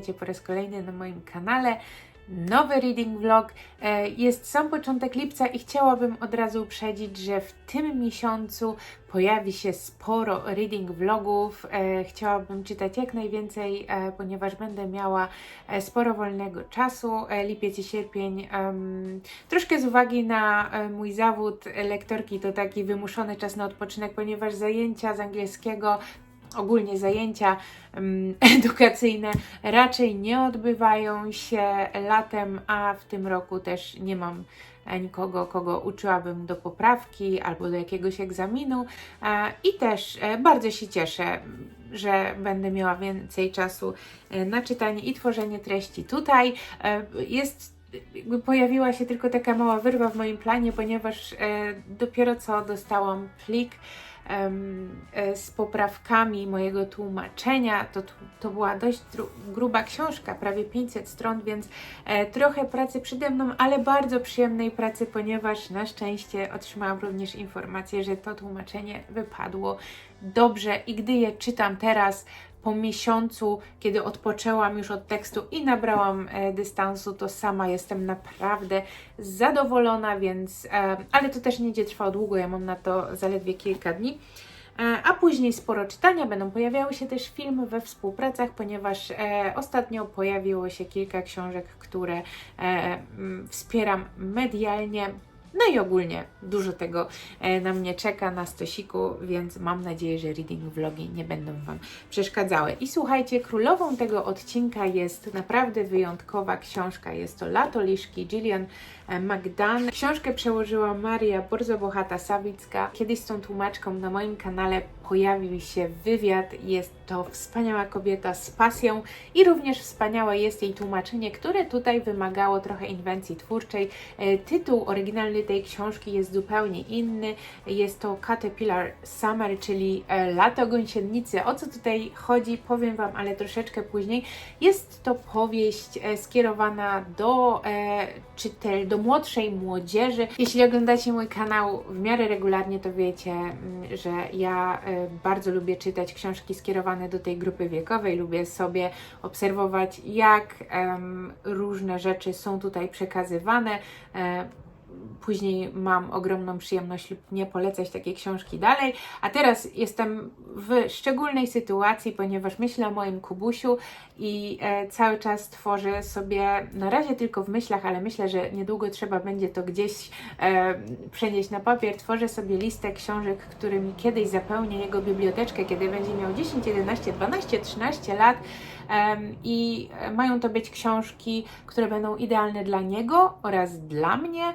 witajcie po raz kolejny na moim kanale. Nowy reading vlog. E, Jest sam początek lipca i chciałabym od razu uprzedzić, że w tym miesiącu pojawi się sporo reading vlogów. E, Chciałabym czytać jak najwięcej, e, ponieważ będę miała sporo wolnego czasu. Lipiec i sierpień. Troszkę z uwagi na mój zawód lektorki to taki wymuszony czas na odpoczynek, ponieważ zajęcia z angielskiego ogólnie zajęcia edukacyjne raczej nie odbywają się latem, a w tym roku też nie mam e, nikogo, kogo uczyłabym do poprawki albo do jakiegoś egzaminu e, i też e, bardzo się cieszę, że będę miała więcej czasu na czytanie i tworzenie treści tutaj. Jest pojawiła się tylko taka mała wyrwa w moim planie, ponieważ dopiero co dostałam plik z poprawkami mojego tłumaczenia. To, to była dość gruba książka, prawie 500 stron, więc e, trochę pracy przede mną, ale bardzo przyjemnej pracy, ponieważ na szczęście otrzymałam również informację, że to tłumaczenie wypadło dobrze i gdy je czytam teraz, po miesiącu, kiedy odpoczęłam już od tekstu i nabrałam e, dystansu, to sama jestem naprawdę zadowolona, więc, e, ale to też nie będzie trwało długo, ja mam na to zaledwie kilka dni. E, A później sporo czytania, będą pojawiały się też filmy we współpracach, ponieważ ostatnio pojawiło się kilka książek, które wspieram medialnie. No i ogólnie dużo tego e, na mnie czeka na stosiku, więc mam nadzieję, że reading vlogi nie będą Wam przeszkadzały. I słuchajcie, królową tego odcinka jest naprawdę wyjątkowa książka. Jest to Lato Liszki Gillian e, McDan. Książkę przełożyła Maria Borzobochata-Sawicka. Kiedyś z tą tłumaczką na moim kanale pojawił się wywiad. Jest to wspaniała kobieta z pasją i również wspaniałe jest jej tłumaczenie, które tutaj wymagało trochę inwencji twórczej. E, Tytuł oryginalny tej książki jest zupełnie inny. Jest to Caterpillar Summer, czyli e, lato gąsienicy. O co tutaj chodzi, powiem Wam, ale troszeczkę później. Jest to powieść skierowana do czytel, do młodszej młodzieży. Jeśli oglądacie mój kanał w miarę regularnie, to wiecie, mm, że ja e, bardzo lubię czytać książki skierowane do tej grupy wiekowej. Lubię sobie obserwować, jak różne rzeczy są tutaj przekazywane. Później mam ogromną przyjemność lub nie polecać takiej książki dalej. A teraz jestem w szczególnej sytuacji, ponieważ myślę o moim Kubusiu i e, cały czas tworzę sobie, na razie tylko w myślach, ale myślę, że niedługo trzeba będzie to gdzieś e, przenieść na papier. Tworzę sobie listę książek, którymi kiedyś zapełnię jego biblioteczkę, kiedy będzie miał 10, 11, 12, 13 lat. I e, mają to być książki, które będą idealne dla niego oraz dla mnie,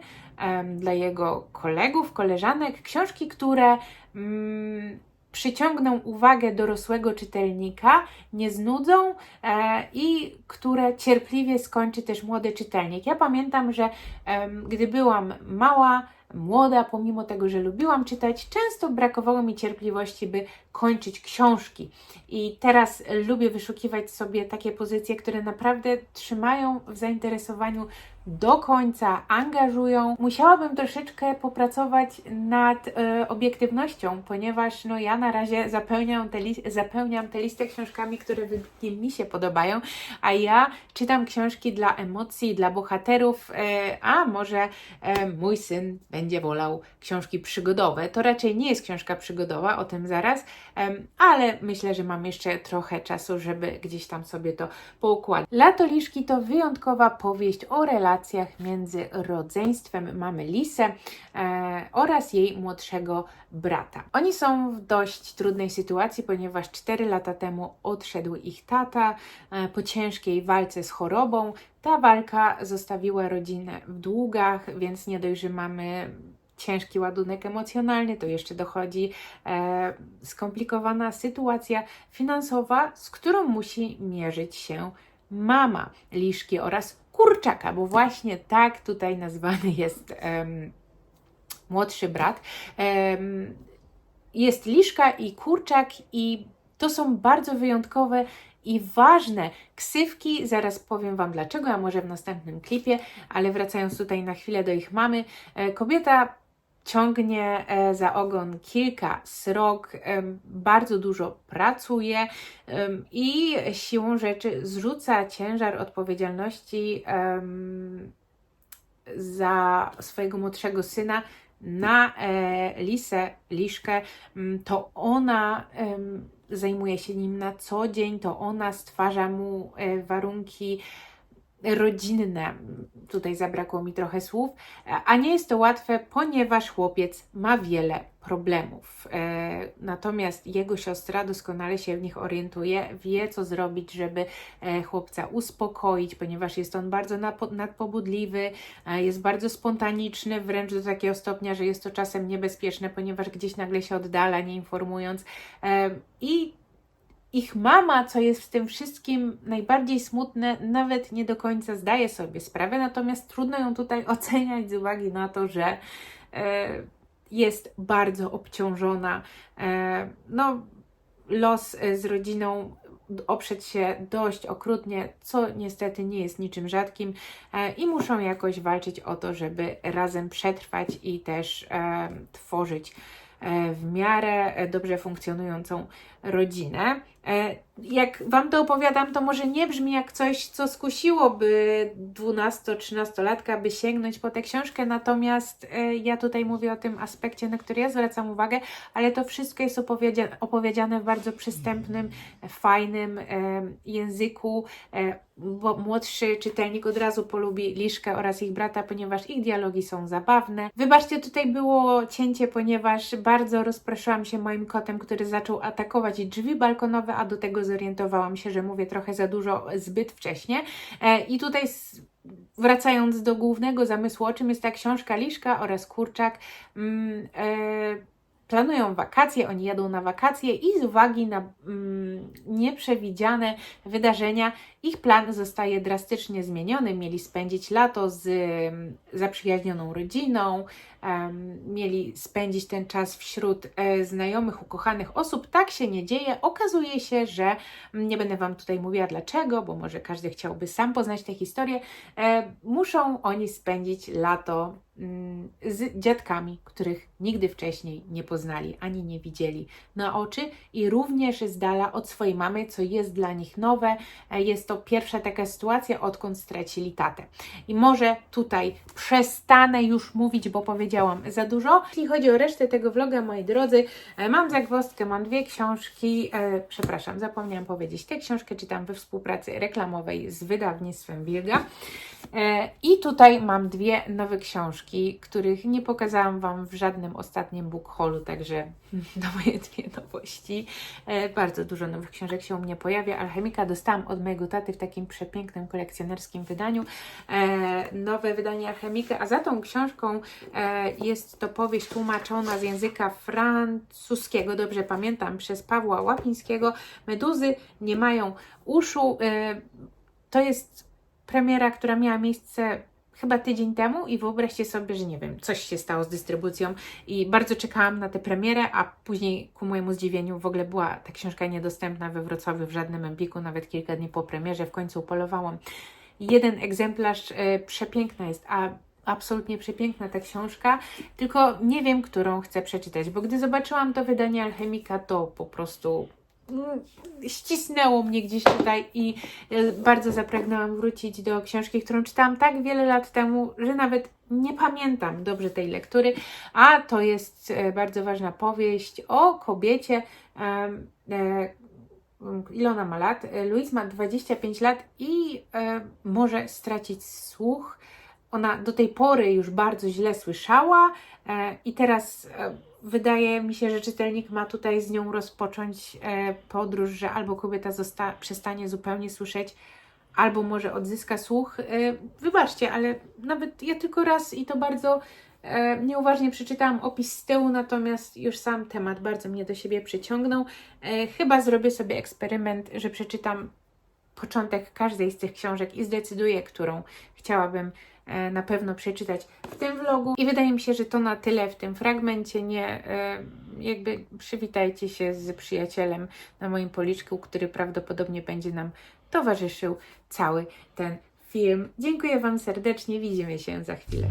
dla jego kolegów, koleżanek. Książki, które mm, przyciągną uwagę dorosłego czytelnika, nie znudzą e, i które cierpliwie skończy też młody czytelnik. Ja pamiętam, że em, gdy byłam mała, młoda, pomimo tego, że lubiłam czytać, często brakowało mi cierpliwości, by kończyć książki. I teraz lubię wyszukiwać sobie takie pozycje, które naprawdę trzymają w zainteresowaniu do końca, angażują. Musiałabym troszeczkę popracować nad e, obiektywnością, ponieważ no, ja na razie zapełniam te, lis- zapełniam te listę książkami, które wybitnie mi się podobają, a ja czytam książki dla emocji, dla bohaterów, e, a może e, mój syn będzie wolał książki przygodowe. To raczej nie jest książka przygodowa, o tym zaraz, ale myślę, że mam jeszcze trochę czasu, żeby gdzieś tam sobie to poukładać. Lato Liszki to wyjątkowa powieść o relacjach między rodzeństwem mamy Lisę e, oraz jej młodszego brata. Oni są w dość trudnej sytuacji, ponieważ 4 lata temu odszedł ich tata e, po ciężkiej walce z chorobą. Ta walka zostawiła rodzinę w długach, więc nie dość, że mamy ciężki ładunek emocjonalny, to jeszcze dochodzi e, skomplikowana sytuacja finansowa, z którą musi mierzyć się mama liszki oraz kurczaka, bo właśnie tak tutaj nazwany jest em, młodszy brat. Em, jest liszka i kurczak i to są bardzo wyjątkowe i ważne ksywki. Zaraz powiem Wam dlaczego, a może w następnym klipie, ale wracając tutaj na chwilę do ich mamy. E, kobieta ciągnie e, za ogon kilka srok, bardzo dużo pracuje i siłą rzeczy zrzuca ciężar odpowiedzialności za swojego młodszego syna na e, Lisę, Liszkę, mm, to ona zajmuje się nim na co dzień, to ona stwarza mu e, warunki rodzinne. Tutaj zabrakło mi trochę słów, a nie jest to łatwe, ponieważ chłopiec ma wiele problemów. E, natomiast jego siostra doskonale się w nich orientuje, wie co zrobić, żeby e, chłopca uspokoić, ponieważ jest on bardzo nadpobudliwy, e, jest bardzo spontaniczny, wręcz do takiego stopnia, że jest to czasem niebezpieczne, ponieważ gdzieś nagle się oddala, nie informując. I ich mama, co jest w tym wszystkim najbardziej smutne, nawet nie do końca zdaje sobie sprawę, natomiast trudno ją tutaj oceniać z uwagi na to, że e, jest bardzo obciążona. E, no, los e, z rodziną oprzeć się dość okrutnie, co niestety nie jest niczym rzadkim e, i muszą jakoś walczyć o to, żeby razem przetrwać i też e, tworzyć e, w miarę e, dobrze funkcjonującą rodzinę. E, Jak Wam to opowiadam, to może nie brzmi jak coś, co skusiłoby 12-13-latka, by sięgnąć po tę książkę, natomiast e, ja tutaj mówię o tym aspekcie, na który ja zwracam uwagę, ale to wszystko jest opowiedziane, w bardzo przystępnym, fajnym e, języku, bo młodszy czytelnik od razu polubi Liszkę oraz ich brata, ponieważ ich dialogi są zabawne. Wybaczcie, tutaj było cięcie, ponieważ bardzo rozproszyłam się moim kotem, który zaczął atakować drzwi balkonowe, a do tego zorientowałam się, że mówię trochę za dużo zbyt wcześnie. E, I tutaj wracając do głównego zamysłu, o czym jest ta książka Liszka oraz Kurczak, mm, e, planują wakacje, oni jadą na wakacje i z uwagi na mm, nieprzewidziane wydarzenia ich plan zostaje drastycznie zmieniony. Mieli spędzić lato z mm, zaprzyjaźnioną rodziną, em, mieli spędzić ten czas wśród e, znajomych, ukochanych osób. Tak się nie dzieje. Okazuje się, że mm, nie będę Wam tutaj mówiła dlaczego, bo może każdy chciałby sam poznać tę historię. E, muszą oni spędzić lato z dziadkami, których nigdy wcześniej nie poznali ani nie widzieli na oczy i również z dala od swojej mamy, co jest dla nich nowe. E, Jest to pierwsza taka sytuacja, odkąd stracili tatę. I może tutaj przestanę już mówić, bo powiedziałam za dużo. Jeśli chodzi o resztę tego vloga, moi drodzy, e, mam zagwozdkę, mam dwie książki. E, przepraszam, zapomniałam powiedzieć. Tę książkę czytam we współpracy reklamowej z wydawnictwem Wilga. E, I tutaj mam dwie nowe książki, których nie pokazałam Wam w żadnym ostatnim book haulu, także to moje dwie nowości. E, Bardzo dużo nowych książek się u mnie pojawia. Alchemika dostałam od mojego taty w takim przepięknym kolekcjonerskim wydaniu. E, Nowe wydanie Alchemika, a za tą książką e, jest to powieść tłumaczona z języka francuskiego, dobrze pamiętam, przez Pawła Łapińskiego. Meduzy nie mają uszu. To jest premiera, która miała miejsce chyba tydzień temu i wyobraźcie sobie, że nie wiem, coś się stało z dystrybucją i bardzo czekałam na tę premierę, a później ku mojemu zdziwieniu w ogóle była ta książka niedostępna we Wrocławiu w żadnym empiku, nawet kilka dni po premierze, w końcu upolowałam. Jeden egzemplarz, e, przepiękna jest, a absolutnie przepiękna ta książka, tylko nie wiem, którą chcę przeczytać, bo gdy zobaczyłam to wydanie Alchemika, to po prostu ścisnęło mnie gdzieś tutaj i e, bardzo zapragnęłam wrócić do książki, którą czytałam tak wiele lat temu, że nawet nie pamiętam dobrze tej lektury, a to jest e, bardzo ważna powieść o kobiecie. e, Ile ona ma lat? Louise ma 25 lat i może stracić słuch. Ona do tej pory już bardzo źle słyszała i teraz wydaje mi się, że czytelnik ma tutaj z nią rozpocząć e, podróż, że albo kobieta przestanie zupełnie słyszeć, albo może odzyska słuch. E, wybaczcie, ale nawet ja tylko raz i to bardzo e, nieuważnie przeczytałam opis z tyłu, natomiast już sam temat bardzo mnie do siebie przyciągnął. Chyba zrobię sobie eksperyment, że przeczytam początek każdej z tych książek i zdecyduję, którą chciałabym na pewno przeczytać w tym vlogu. I wydaje mi się, że to na tyle w tym fragmencie. Nie, e, jakby przywitajcie się z przyjacielem na moim policzku, który prawdopodobnie będzie nam towarzyszył cały ten film. Dziękuję Wam serdecznie. Widzimy się za chwilę.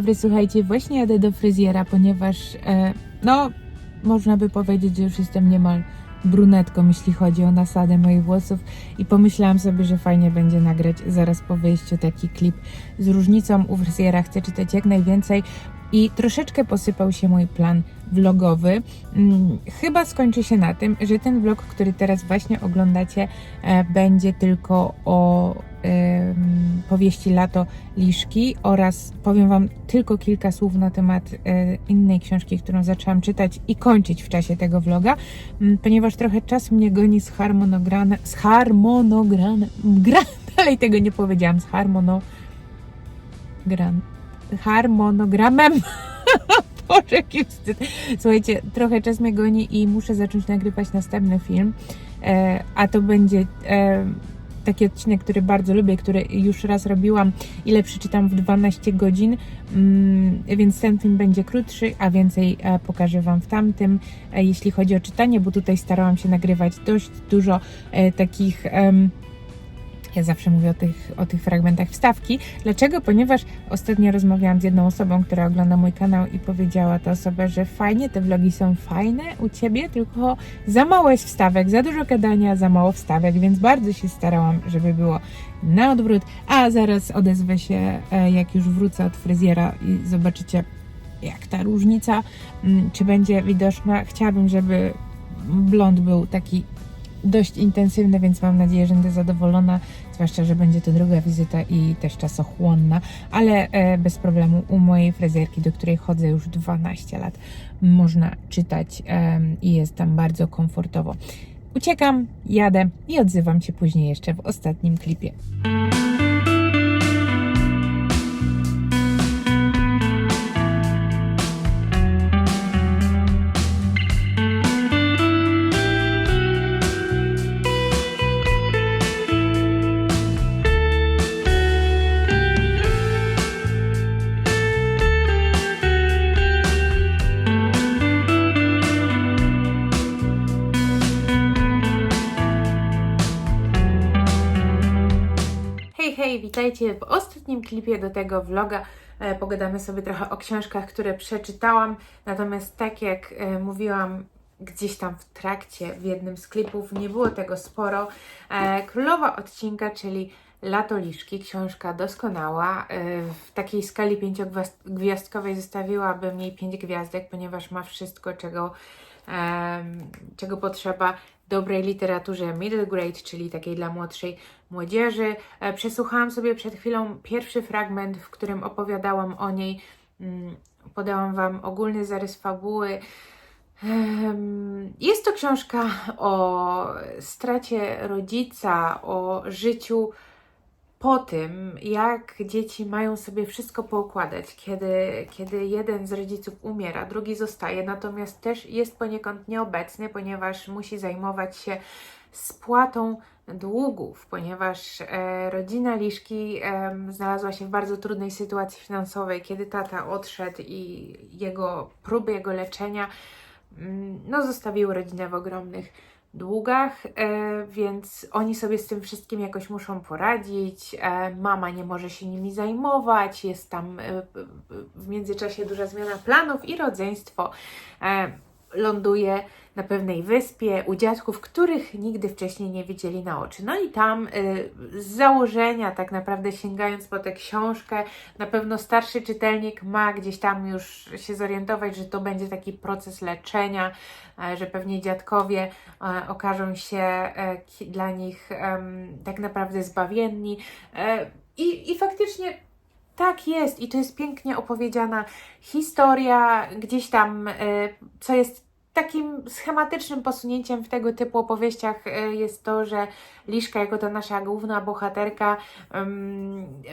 Dobry. Słuchajcie, właśnie jadę do fryzjera, ponieważ e, no, można by powiedzieć, że już jestem niemal brunetką, jeśli chodzi o nasadę moich włosów i pomyślałam sobie, że fajnie będzie nagrać zaraz po wyjściu taki klip z różnicą u fryzjera. Chcę czytać jak najwięcej i troszeczkę posypał się mój plan vlogowy. Mm, Chyba skończy się na tym, że ten vlog, który teraz właśnie oglądacie, e, będzie tylko o powieści Lato Liszki oraz powiem Wam tylko kilka słów na temat e, innej książki, którą zaczęłam czytać i kończyć w czasie tego vloga, m, ponieważ trochę czas mnie goni z harmonogramem, z harmonogramem, gra, dalej tego nie powiedziałam, z harmono, gran, harmonogramem. Boże, jaki wstyd. Słuchajcie, trochę czas mnie goni i muszę zacząć nagrywać następny film, e, a to będzie e, taki odcinek, który bardzo lubię, który już raz robiłam, ile przeczytam w 12 godzin, mm, więc ten film będzie krótszy, a więcej e, pokażę Wam w tamtym, e, jeśli chodzi o czytanie, bo tutaj starałam się nagrywać dość dużo e, takich... em, ja zawsze mówię o tych, o tych fragmentach wstawki. Dlaczego? Ponieważ ostatnio rozmawiałam z jedną osobą, która ogląda mój kanał i powiedziała ta osoba, że fajnie, te vlogi są fajne u Ciebie, tylko za mało jest wstawek, za dużo gadania, za mało wstawek, więc bardzo się starałam, żeby było na odwrót. A zaraz odezwę się, e, jak już wrócę od fryzjera i zobaczycie, jak ta różnica, mm, czy będzie widoczna. Chciałabym, żeby blond był taki dość intensywny, więc mam nadzieję, że będę zadowolona, zwłaszcza, że będzie to druga wizyta i też czasochłonna, ale e, bez problemu u mojej fryzjerki, do której chodzę już 12 lat, można czytać i jest tam bardzo komfortowo. Uciekam, jadę i odzywam się później jeszcze w ostatnim klipie. Witajcie w ostatnim klipie do tego vloga. E, pogadamy sobie trochę o książkach, które przeczytałam. Natomiast tak jak e, mówiłam gdzieś tam w trakcie, w jednym z klipów, nie było tego sporo. E, królowa odcinka, czyli Lato Liszki, książka doskonała. W takiej skali pięciogwiazdkowej zostawiłabym jej pięć gwiazdek, ponieważ ma wszystko, czego, czego potrzeba dobrej literaturze middle grade, czyli takiej dla młodszej młodzieży. E, Przesłuchałam sobie przed chwilą pierwszy fragment, w którym opowiadałam o niej. Mm, Podałam Wam ogólny zarys fabuły. Jest to książka o stracie rodzica, o życiu po tym, jak dzieci mają sobie wszystko poukładać, kiedy, kiedy jeden z rodziców umiera, drugi zostaje, natomiast też jest poniekąd nieobecny, ponieważ musi zajmować się spłatą długów, ponieważ e, rodzina Liszki em, znalazła się w bardzo trudnej sytuacji finansowej, kiedy tata odszedł i jego próby jego leczenia mm, no, zostawiły rodzinę w ogromnych długach, e, więc oni sobie z tym wszystkim jakoś muszą poradzić. E, mama nie może się nimi zajmować, jest tam e, w międzyczasie duża zmiana planów i rodzeństwo ląduje na pewnej wyspie u dziadków, których nigdy wcześniej nie widzieli na oczy. No i tam y, z założenia, tak naprawdę sięgając po tę książkę, na pewno starszy czytelnik ma gdzieś tam już się zorientować, że to będzie taki proces leczenia, e, że pewnie dziadkowie e, okażą się ki- dla nich em, tak naprawdę zbawienni. I, I faktycznie tak jest i to jest pięknie opowiedziana historia, gdzieś tam, e, co jest takim schematycznym posunięciem w tego typu opowieściach e, jest to, że Liszka jako ta nasza główna bohaterka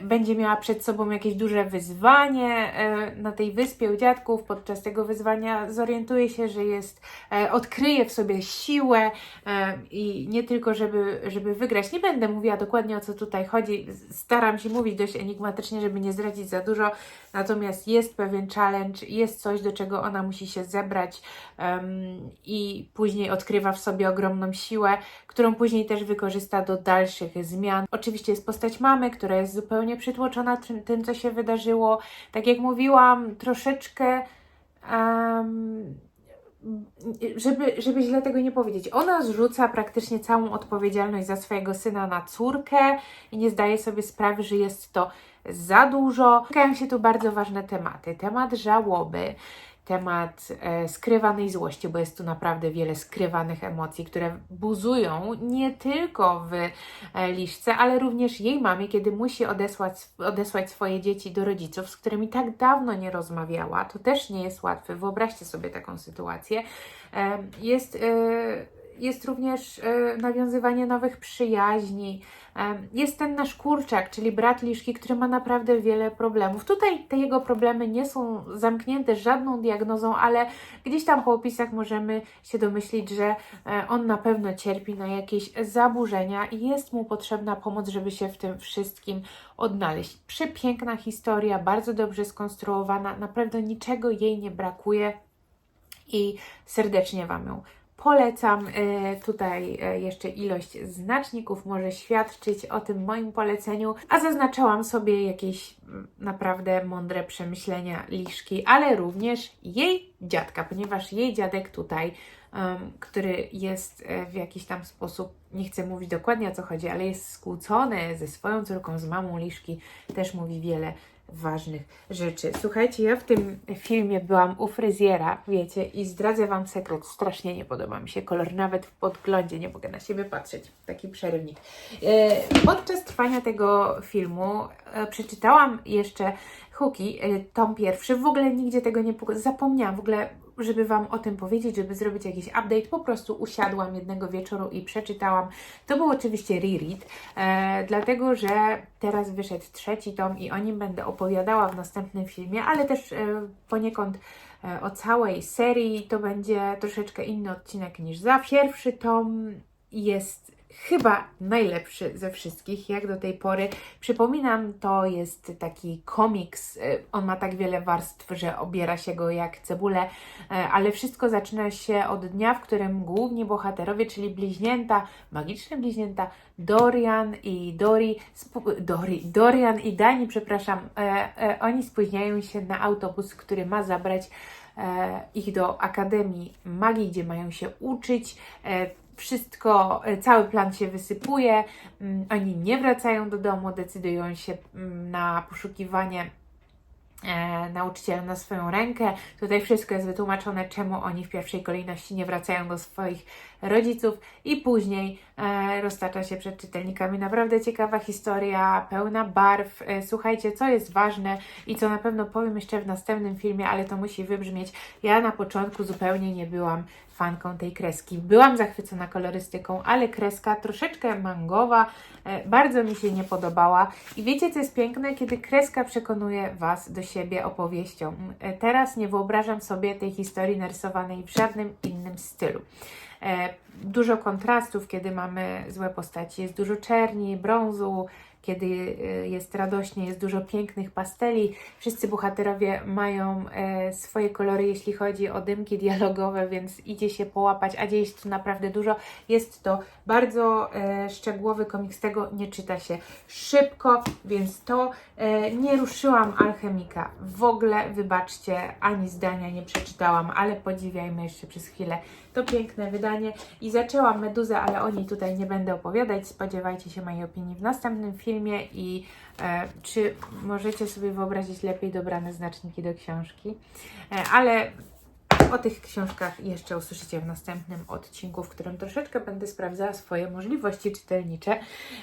będzie miała przed sobą jakieś duże wyzwanie e, na tej wyspie u dziadków. Podczas tego wyzwania zorientuje się, że jest, e, odkryje w sobie siłę i nie tylko, żeby, żeby wygrać. Nie będę mówiła dokładnie o co tutaj chodzi. Staram się mówić dość enigmatycznie, żeby nie zdradzić za dużo. Natomiast jest pewien challenge, jest coś, do czego ona musi się zebrać. em, i później odkrywa w sobie ogromną siłę, którą później też wykorzysta do dalszych zmian. Oczywiście jest postać mamy, która jest zupełnie przytłoczona tym, tym co się wydarzyło. Tak jak mówiłam, troszeczkę. em, żeby, żeby źle tego nie powiedzieć, ona zrzuca praktycznie całą odpowiedzialność za swojego syna na córkę i nie zdaje sobie sprawy, że jest to za dużo. Pojawiają się tu bardzo ważne tematy. Temat żałoby, temat e, skrywanej złości, bo jest tu naprawdę wiele skrywanych emocji, które buzują nie tylko w e, Liszce, ale również jej mamie, kiedy musi odesłać, odesłać swoje dzieci do rodziców, z którymi tak dawno nie rozmawiała. To też nie jest łatwe. Wyobraźcie sobie taką sytuację. E, jest. Jest również nawiązywanie nowych przyjaźni. Jest ten nasz kurczak, czyli brat Liszki, który ma naprawdę wiele problemów. Tutaj te jego problemy nie są zamknięte żadną diagnozą, ale gdzieś tam po opisach możemy się domyślić, że e, on na pewno cierpi na jakieś zaburzenia i jest mu potrzebna pomoc, żeby się w tym wszystkim odnaleźć. Przepiękna historia, bardzo dobrze skonstruowana, naprawdę niczego jej nie brakuje i serdecznie Wam ją Polecam. E, Tutaj e, jeszcze ilość znaczników może świadczyć o tym moim poleceniu, a zaznaczałam sobie jakieś mm, naprawdę mądre przemyślenia Liszki, ale również jej dziadka, ponieważ jej dziadek tutaj, który jest e, w jakiś tam sposób, nie chcę mówić dokładnie o co chodzi, ale jest skłócony ze swoją córką, z mamą Liszki, też mówi wiele ważnych rzeczy. Słuchajcie, ja w tym filmie byłam u fryzjera, wiecie, i zdradzę Wam sekret, strasznie nie podoba mi się kolor, nawet w podglądzie nie mogę na siebie patrzeć, taki przerywnik. E, Podczas trwania tego filmu e, przeczytałam jeszcze Huki, e, tom pierwszy, w ogóle nigdzie tego nie zapomniałam, w ogóle żeby Wam o tym powiedzieć, żeby zrobić jakiś update, po prostu usiadłam jednego wieczoru i przeczytałam. To był oczywiście reread, e, dlatego że teraz wyszedł trzeci tom i o nim będę opowiadała w następnym filmie, ale też e, poniekąd e, o całej serii. To będzie troszeczkę inny odcinek niż za. Pierwszy tom jest chyba najlepszy ze wszystkich, jak do tej pory. Przypominam, to jest taki komiks. y, On ma tak wiele warstw, że obiera się go jak cebulę, e, ale wszystko zaczyna się od dnia, w którym główni bohaterowie, czyli bliźnięta, magiczne bliźnięta Dorian i Dori, Dori, Dorian i Dani, przepraszam, e, oni spóźniają się na autobus, który ma zabrać ich do Akademii Magii, gdzie mają się uczyć. Wszystko, e, cały plan się wysypuje, mm, oni nie wracają do domu, decydują się mm, na poszukiwanie e, nauczyciela na swoją rękę. Tutaj wszystko jest wytłumaczone, czemu oni w pierwszej kolejności nie wracają do swoich rodziców i później e, roztacza się przed czytelnikami. Naprawdę ciekawa historia, pełna barw. E, słuchajcie, co jest ważne i co na pewno powiem jeszcze w następnym filmie, ale to musi wybrzmieć. Ja na początku zupełnie nie byłam fanką tej kreski. Byłam zachwycona kolorystyką, ale kreska troszeczkę mangowa, e, bardzo mi się nie podobała. I wiecie, co jest piękne? Kiedy kreska przekonuje Was do siebie opowieścią. E, Teraz nie wyobrażam sobie tej historii narysowanej w żadnym innym stylu. E, Dużo kontrastów, kiedy mamy złe postaci, jest dużo czerni, brązu, kiedy e, jest radośnie, jest dużo pięknych pasteli. Wszyscy bohaterowie mają e, swoje kolory, jeśli chodzi o dymki dialogowe, więc idzie się połapać, a dzieje się tu naprawdę dużo. Jest to bardzo e, szczegółowy komiks, tego nie czyta się szybko, więc to e, nie ruszyłam alchemika. W ogóle, wybaczcie, ani zdania nie przeczytałam, ale podziwiajmy jeszcze przez chwilę to piękne wydanie. I zaczęłam Meduzę, ale o niej tutaj nie będę opowiadać. Spodziewajcie się mojej opinii w następnym filmie i e, czy możecie sobie wyobrazić lepiej dobrane znaczniki do książki. E, ale o tych książkach jeszcze usłyszycie w następnym odcinku, w którym troszeczkę będę sprawdzała swoje możliwości czytelnicze.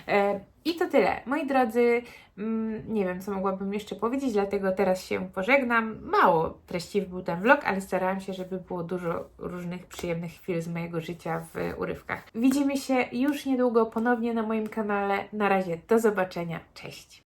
E, I to tyle. Moi drodzy, mm, nie wiem, co mogłabym jeszcze powiedzieć, dlatego teraz się pożegnam. Mało treściwy był ten vlog, ale starałam się, żeby było dużo różnych przyjemnych chwil z mojego życia w urywkach. Widzimy się już niedługo ponownie na moim kanale. Na razie, do zobaczenia. Cześć!